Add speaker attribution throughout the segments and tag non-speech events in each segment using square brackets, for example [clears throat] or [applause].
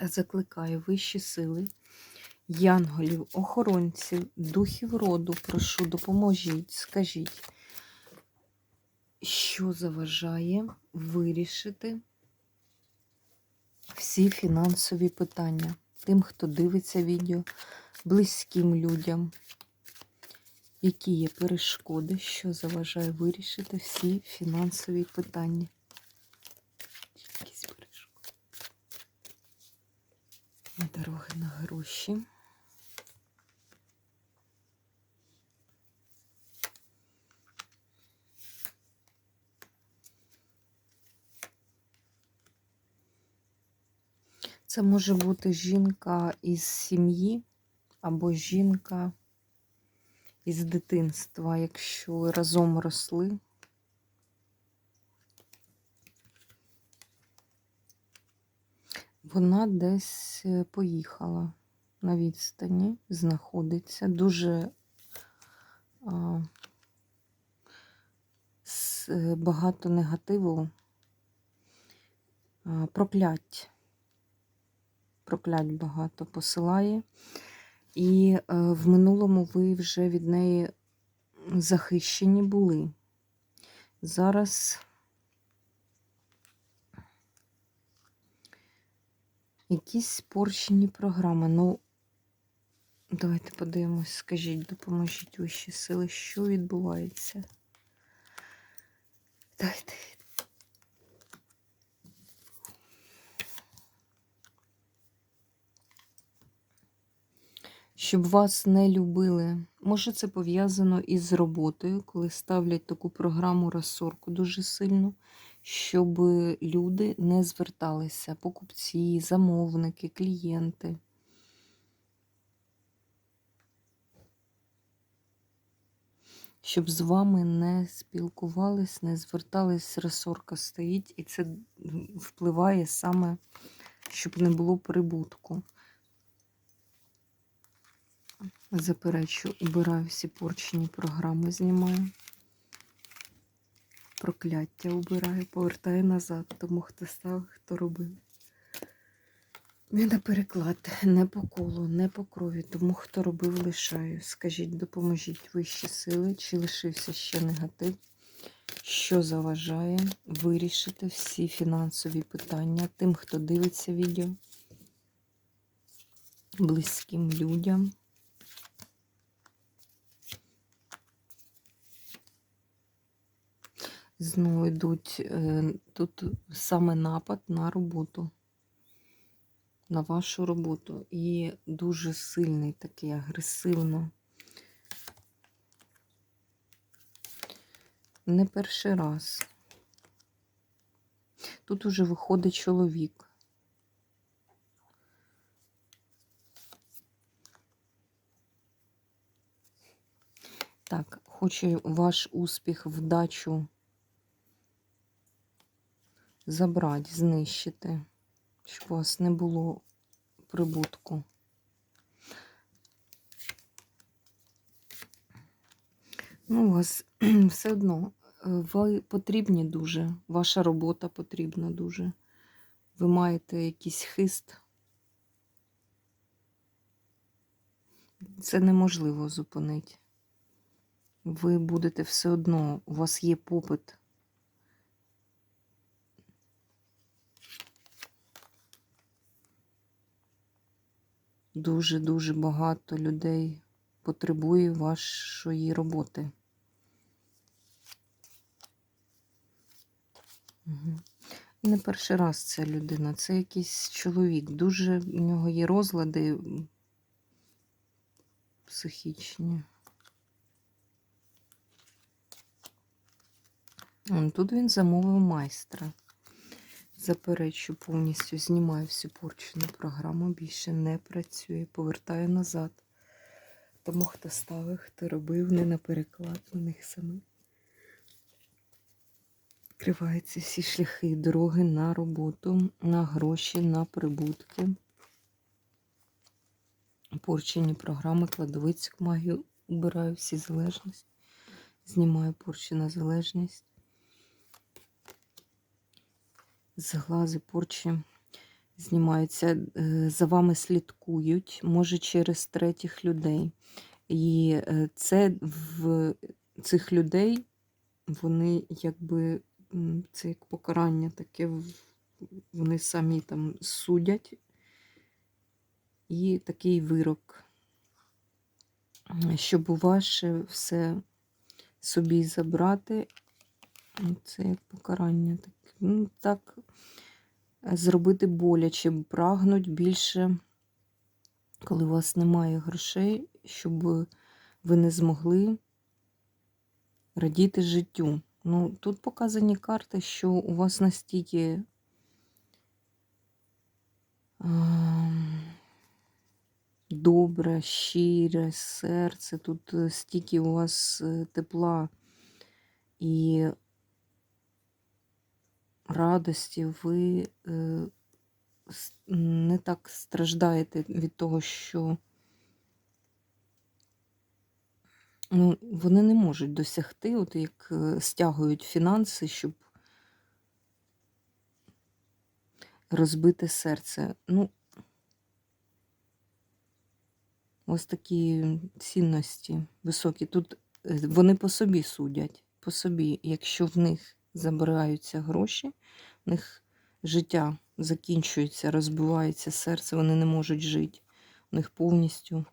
Speaker 1: Та закликаю вищі сили, янголів, охоронців, духів роду, прошу, допоможіть, скажіть, що заважає вирішити всі фінансові питання тим, хто дивиться відео, близьким людям, які є перешкоди, що заважає вирішити всі фінансові питання. Якісь перешкоди. На дороги на. Це може бути жінка із сім'ї або жінка із дитинства, якщо разом росли. Вона десь е, поїхала на відстані, знаходиться дуже а, е, багато негативу, а, проклять. Проклять багато посилає. І а, е, в минулому ви вже від неї захищені були. Зараз Якісь порщені програми. Ну, давайте подивимось, скажіть, допоможіть вищі сили, що відбувається. Дайте. Щоб вас не любили. Може, це пов'язано із роботою, коли ставлять таку програму розсорку дуже сильно щоб люди не зверталися, покупці, замовники, клієнти. Щоб з вами не спілкувались, не звертались, ресорка стоїть, і це впливає саме, щоб не було прибутку. Заперечу, убираю всі порчені програми, знімаю прокляття убираю, повертаю назад, тому хто став, хто робив. Не на переклад, не по колу, не по крові, тому хто робив, лишаю. Скажіть, допоможіть вищі сили, чи лишився ще негатив, що заважає вирішити всі фінансові питання тим, хто дивиться відео, близьким людям. Знову йдуть е, тут саме напад на роботу, на вашу роботу. І дуже сильний такий, агресивно. Не перший раз. Тут уже виходить чоловік. Так, хоче ваш успіх, вдачу забрати, знищити, щоб у вас не було прибутку. Ну, у вас [clears throat] все одно, е, ви потрібні дуже, ваша робота потрібна дуже. Ви маєте якийсь хист. Це неможливо зупинити. Ви будете все одно, у вас є попит Дуже-дуже багато людей потребує вашої роботи. І не перший раз ця людина, це якийсь чоловік. Дуже в нього є розлади психічні. Тут він замовив майстра. Заперечу повністю, знімаю всю порчену програму, більше не працює, повертаю назад. Тому хто ставив, хто робив, не на переклад на них самих. Відкриваються всі шляхи і дороги на роботу, на гроші, на прибутки. Порчені програми, кладовицьку магію, убираю всі залежності. Знімаю порчену залежність. З глази порчі знімаються, е, за вами слідкують, може через третіх людей. І е, це в цих людей, вони якби це як покарання таке, вони самі там судять. І такий вирок, щоб ваше все собі забрати. Це як покарання. Так, ну, так е, зробити боляче, прагнуть більше, коли у вас немає грошей, щоб ви не змогли радіти життю. Ну, тут показані карти, що у вас настільки ем, добре, щире серце, тут е, стільки у вас е, тепла і радості, ви е, не так страждаєте від того, що ну, вони не можуть досягти, от як е, стягують фінанси, щоб розбите серце. Ну, ось такі цінності високі. Тут е, вони по собі судять, по собі. Якщо в них забираються гроші, в них життя закінчується, розбивається серце, вони не можуть жити. У них повністю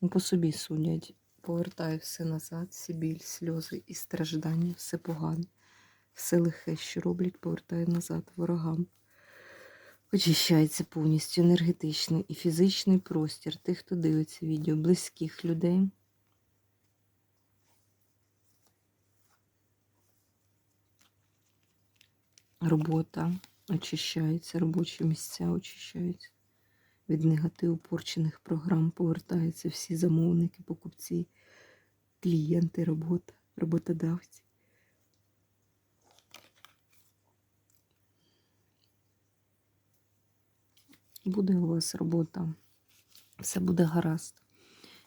Speaker 1: ну, по собі судять. Повертаю все назад, всі біль, сльози і страждання, все погане, все лихе, що роблять, повертаю назад ворогам. Очищається повністю енергетичний і фізичний простір тих, хто дивиться відео, близьких людей. Робота очищається, робочі місця очищаються. Від негативу порчених програм повертаються всі замовники, покупці, клієнти, робота, роботодавці. Буде у вас робота, все буде гаразд.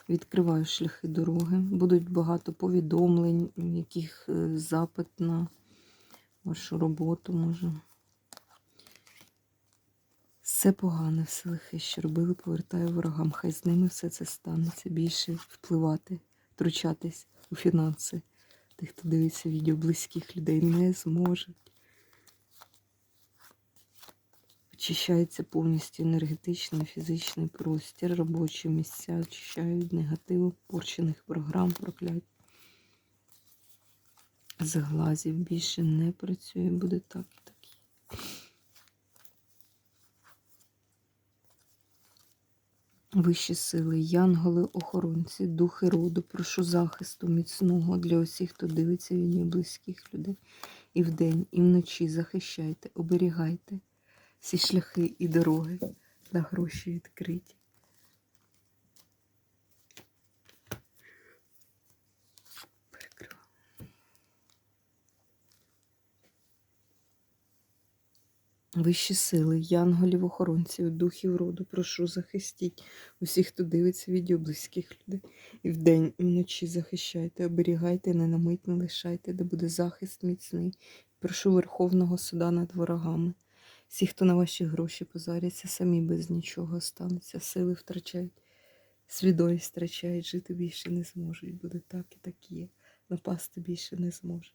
Speaker 1: Відкриваю шляхи дороги. Будуть багато повідомлень, яких е, запит на вашу роботу може. Все погане, все лихе, що робили, повертаю ворогам. Хай з ними все це станеться. Більше впливати, втручатись у фінанси. Тих, хто дивиться відео близьких людей, не зможуть. Очищається повністю енергетичний, фізичний простір, робочі місця очищають негативу, порчених програм, проклять. Заглазів більше не працює, буде так і так. Вищі сили, янголи, охоронці, духи роду, прошу захисту міцного для усіх, хто дивиться відео близьких людей. І вдень, і вночі захищайте, оберігайте всі шляхи і дороги на гроші відкриті. Вищі сили, янголів, охоронців, духів роду, прошу захистіть усіх, хто дивиться відео близьких людей. І вдень, і вночі захищайте, оберігайте, не на мить не лишайте, де буде захист міцний. Прошу Верховного суда над ворогами. Всі, хто на ваші гроші позаряться, самі без нічого остануться, сили втрачають, свідомість втрачають, жити більше не зможуть. Буде так і так є. Напасти більше не зможе.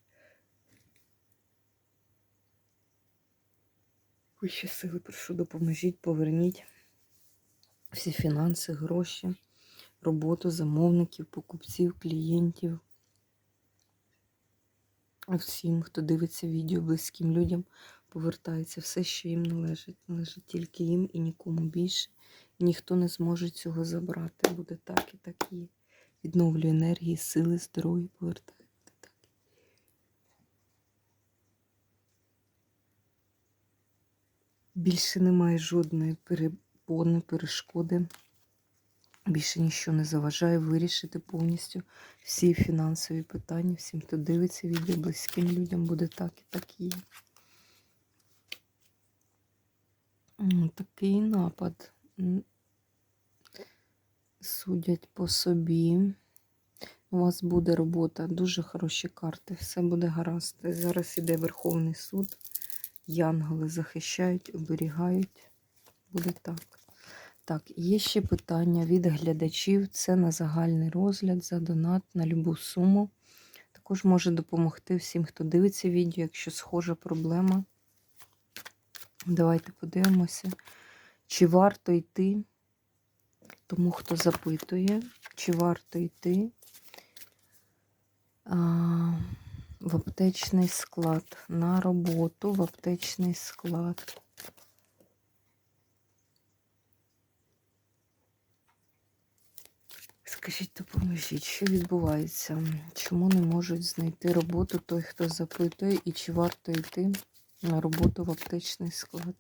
Speaker 1: Вищі сили, прошу, допоможіть, поверніть всі фінанси, гроші, роботу замовників, покупців, клієнтів. Всім, хто дивиться відео, близьким людям, повертається все, що їм належить. Належить тільки їм і нікому більше. І ніхто не зможе цього забрати. Буде так і так є. Відновлює енергії, сили, здоров'я, повертає. Буде так. Більше немає жодної перепони, перешкоди. Більше нічого не заважає вирішити повністю всі фінансові питання. Всім, хто дивиться відео, близьким людям буде так і так є. Такий напад. Судять по собі. У вас буде робота, дуже хороші карти, все буде гаразд. Зараз іде Верховний суд. Янголи захищають, оберігають. Буде так. Так, є ще питання від глядачів. Це на загальний розгляд за донат на любу суму. Також може допомогти всім, хто дивиться відео, якщо схожа проблема. Давайте подивимося, чи варто йти, тому хто запитує, чи варто йти а, в аптечний склад на роботу в аптечний склад. Скажіть, допоможіть, що відбувається? Чому не можуть знайти роботу той, хто запитує, і чи варто йти на роботу в аптечний склад?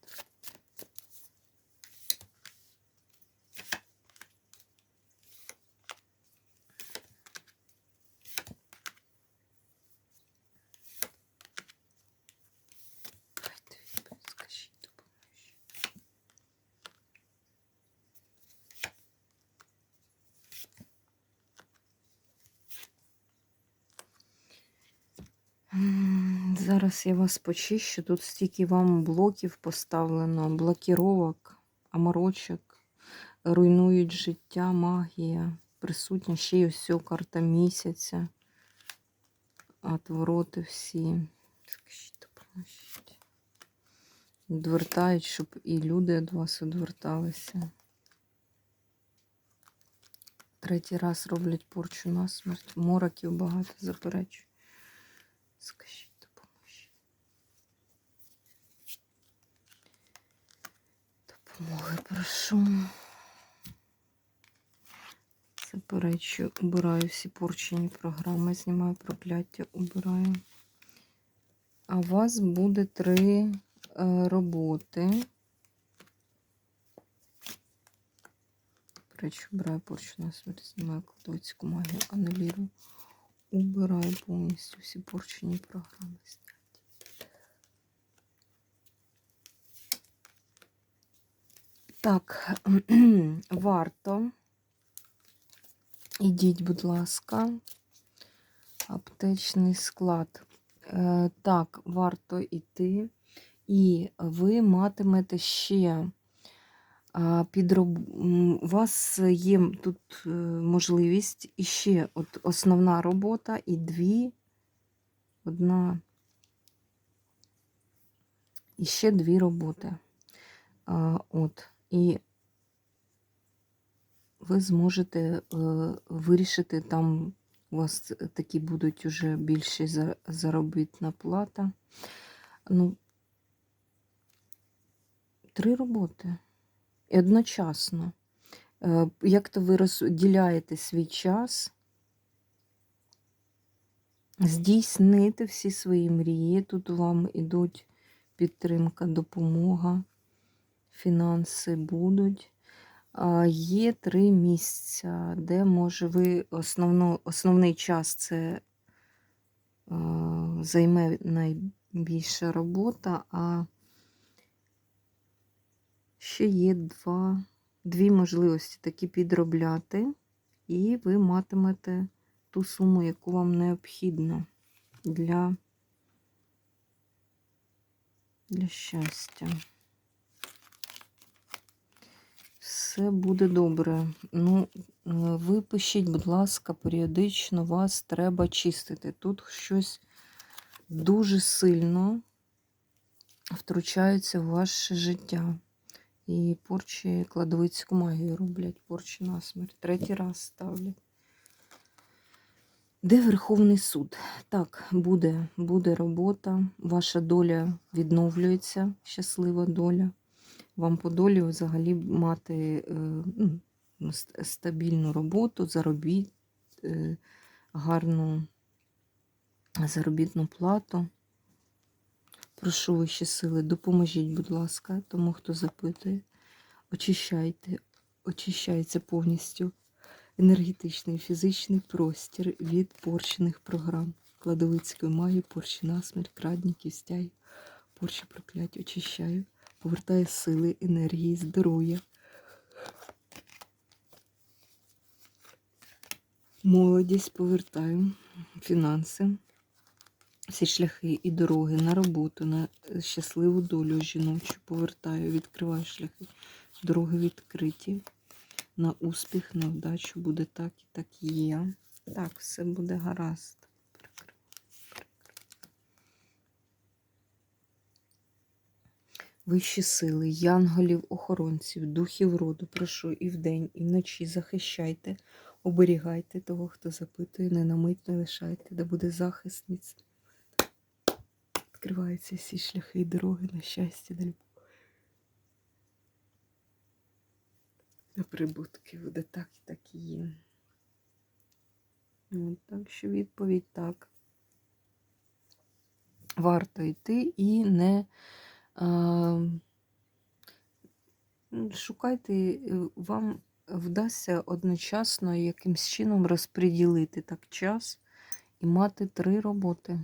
Speaker 1: Зараз я вас почищу. Тут стільки вам блоків поставлено, блокіровок, аморочок, руйнують життя, магія. Присутня ще й ось карта місяця. Отвороти всі. Відвертають, щоб і люди від вас відверталися. Третій раз роблять порчу на смерть. Мороків багато заперечують. Скажіть, Допомоги прошу. Заперечую, убираю всі порчені програми, знімаю прокляття, убираю. А у вас буде три е, роботи. Речі, убираю порчу на смерть, знімаю кладовицьку магію, анулірую. Убираю повністю всі порчені програми. Так, [clears throat] варто. Ідіть, будь ласка, аптечний склад. Е, так, варто йти. І ви матимете ще а, підроб... У вас є тут е, можливість і ще от основна робота і дві, одна, і ще дві роботи. От, і ви зможете е, вирішити там, у вас такі будуть уже більші за- заробітна плата. Ну, три роботи. І одночасно. Е, Як то ви розділяєте свій час, здійснити всі свої мрії. Тут вам ідуть підтримка, допомога, фінанси будуть. Є три місця, де може ви основно, основний час це займе найбільша робота, а ще є два, дві можливості такі підробляти, і ви матимете ту суму, яку вам необхідно для, для щастя. Все буде добре. Ну, е, ви пишіть, будь ласка, періодично вас треба чистити. Тут щось дуже сильно втручається в ваше життя. І порчі кладовицьку магію роблять, порчі на смерть. Третій раз ставлять. Де Верховний суд? Так, буде, буде робота, ваша доля відновлюється, щаслива доля. Вам по долі взагалі мати е, ну, ст- стабільну роботу, заробіт, е, гарну заробітну плату. Прошу вищі сили, допоможіть, будь ласка, тому хто запитує. Очищайте, очищається повністю енергетичний фізичний простір від порчених програм. Кладовицької магії, порчі насмерть, крадників, стяй, порчі проклять, очищаю, повертаю сили, енергії, здоров'я. Молодість повертаю, фінанси, всі шляхи і дороги на роботу, на щасливу долю жіночу повертаю, відкриваю шляхи, дороги відкриті. На успіх, на вдачу буде так і так і є. Так, все буде гаразд. Вищі сили, янголів, охоронців, духів роду, прошу і вдень, і вночі захищайте, оберігайте того, хто запитує, не на не лишайте, де буде захист міцний. Відкриваються всі шляхи і дороги на щастя, на любов. На прибутки буде так і так і є. От, так що відповідь так. Варто йти і не шукайте, е, вам вдасться одночасно якимсь чином розподілити так час і мати три роботи.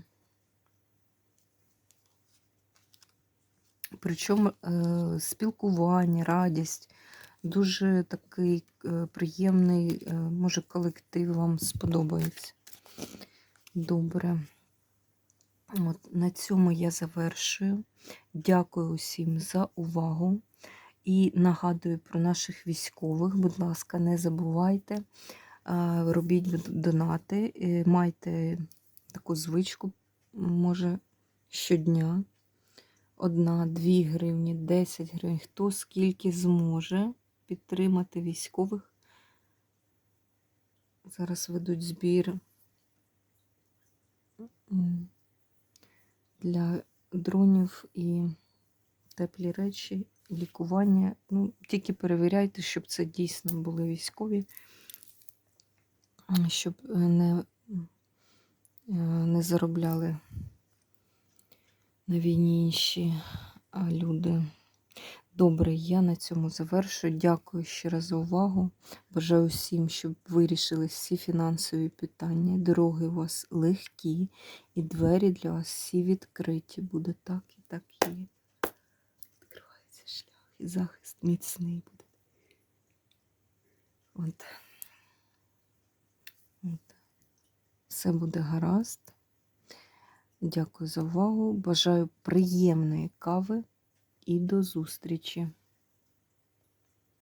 Speaker 1: Причому е, спілкування, радість, дуже такий е, приємний, може, колектив вам сподобається. Добре. От, на цьому я завершую. Дякую усім за увагу. І нагадую про наших військових. Будь ласка, не забувайте, е, робіть донати, е, майте таку звичку, може, щодня. Одна, дві гривні, 10 гривень, хто скільки зможе підтримати військових. Зараз ведуть збір для дронів і теплі речі, лікування. Ну, тільки перевіряйте, щоб це дійсно були військові, щоб е, не, е, не заробляли на війні інші люди. Добре, я на цьому завершую. Дякую ще раз за увагу. Бажаю всім, щоб вирішили всі фінансові питання. Дороги у вас легкі, і двері для вас всі відкриті. Буде так і так є. Відкривається шлях, і захист міцний буде. От. От. Все буде гаразд. Дякую за увагу. Бажаю приємної кави і до зустрічі!